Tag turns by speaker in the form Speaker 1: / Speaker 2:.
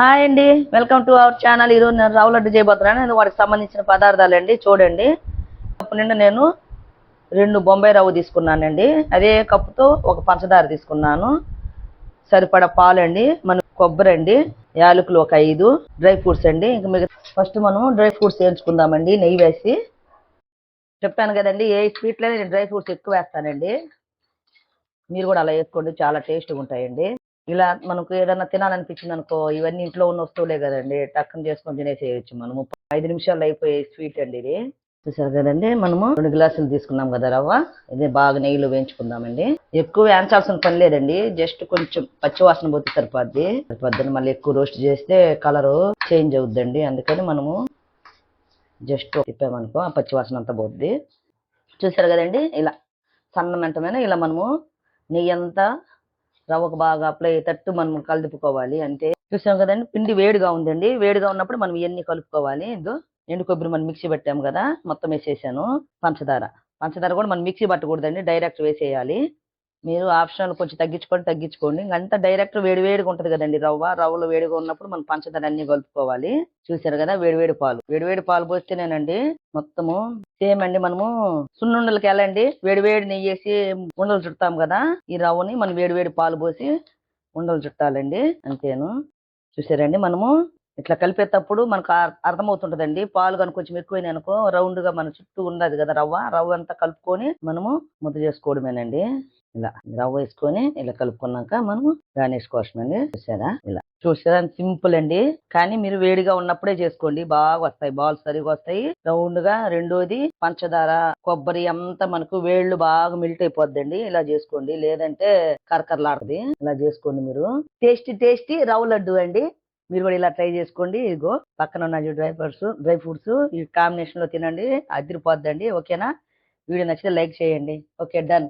Speaker 1: Hi అండి. Welcome to our channel. ఈరోజు నేను రవ్వ లడ్డు చేయబోతున్నాను నేను వాటికి సంబంధించిన పదార్థాలు అండి. చూడండి. కప్పు నిండా నేను రెండు బొంబాయి రవ్వ తీసుకున్నానండి. అదే కప్పుతో ఒక పంచదార తీసుకున్నాను. సరిపడా పాలండి. మన కొబ్బరి అండి. యాలకులు ఒక ఐదు. డ్రై ఫ్రూట్స్ అండి. ఇంకా మిగతా ఫస్ట్ మనం డ్రై ఫ్రూట్స్ వేయించుకుందామండి నెయ్యి వేసి. చెప్పాను కదండి ఏ స్వీట్లో నేను డ్రై ఫ్రూట్స్ ఎక్కువ వేస్తానండి. మీరు కూడా అలా వేసుకోండి. చాలా టేస్ట్గా ఉంటాయండి. ఇలా మనకు ఏదైనా తినాలనిపించింది అనుకో ఇవన్నీ ఇంట్లో ఉన్న వస్తువులే కదండి. టక్కన చేసుకొని తినేసేయచ్చు మనము ఐదు నిమిషాలు అయిపోయే స్వీట్ అండి ఇది. చూసారు కదండి? మనము రెండు గ్లాసులు తీసుకున్నాం కదా రవ్వ. ఇది బాగా నెయ్యిలో వేయించుకుందామండి. ఎక్కువ వేయించాల్సిన పని లేదండి. జస్ట్ కొంచెం పచ్చి వాసన పోతే సరిపోద్ది. సరిపోద్దని మళ్ళీ ఎక్కువ రోస్ట్ చేస్తే కలర్ చేంజ్ అవుద్దండి. అందుకని మనము జస్ట్ తిప్పామనుకో ఆ పచ్చివాసన అంతా పోద్ది. చూసారు కదండి? ఇలా సన్నమంటమైన ఇలా మనము నెయ్యి అంతా రవ్వకు బాగా అప్లై అయ్యేటట్టు మనం కలుపుకోవాలి అంతే చూసాం కదండి పిండి వేడిగా ఉందండి. వేడిగా ఉన్నప్పుడు మనం ఇవన్నీ కలుపుకోవాలి. ఇదో ఎండు కొబ్బరి మనం మిక్సీ పెట్టాము కదా మొత్తం వేసేసాను. పంచదార. పంచదార కూడా మనం మిక్సీ పట్టకూడదండి డైరెక్ట్ వేసేయాలి. మీరు ఆప్షన్లు కొంచెం తగ్గించుకొని తగ్గించుకోండి. ఇంకంతా డైరెక్ట్ వేడి వేడిగా ఉంటుంది కదండి రవ్వ. రవ్వలు వేడిగా ఉన్నప్పుడు మనం పంచదార అన్ని కలుపుకోవాలి. చూసారు కదా వేడివేడి పాలు. వేడివేడి పాలు పోస్తేనేనండి మొత్తము సేమ్ అండి మనము సున్నుండలకి వెళ్ళండి వేడివేడి వేడి వేడి ఉండలు చుడతాం కదా ఈ రవ్వని మనం వేడి వేడి పాలు పోసి ఉండలు చుట్టాలండి. అంతేను. చూసారండి మనము ఇట్లా కలిపేటప్పుడు మనకు అర్థమవుతుంటదండి. పాలు కనుక కొంచెం ఎక్కువైనా అనుకో రౌండ్గా మన చుట్టూ ఉండదు కదా రవ్వ. రవ్వ అంతా కలుపుకొని మనము ముద్ద చేసుకోవడమేనండి. ఇలా రవ్వ వేసుకొని ఇలా కలుపుకున్నాక మనం గార్నిష్ అండి చూసారా ఇలా. చూసారా సింపుల్ అండి. కానీ మీరు వేడిగా ఉన్నప్పుడే చేసుకోండి. బాగా వస్తాయి. బాల్ సరిగా వస్తాయి. రౌండ్గా రెండోది పంచదార కొబ్బరి అంతా మనకు వేళ్ళు బాగా మిల్ట్ అయిపోద్దండి. ఇలా చేసుకోండి. లేదంటే కరకరలాడుతుంది ఇలా చేసుకోండి మీరు. టేస్టీ టేస్టీ రవ్వ లడ్డు అండి. మీరు కూడా ఇలా ట్రై చేసుకోండి. ఇదిగో పక్కన ఉన్న డ్రై ఫ్రూట్స్ డ్రై ఫ్రూట్స్ ఈ కాంబినేషన్లో తినండి. అదిరిపోద్దండి. ఓకేనా? వీడియో నచ్చితే లైక్ చేయండి. Okay done.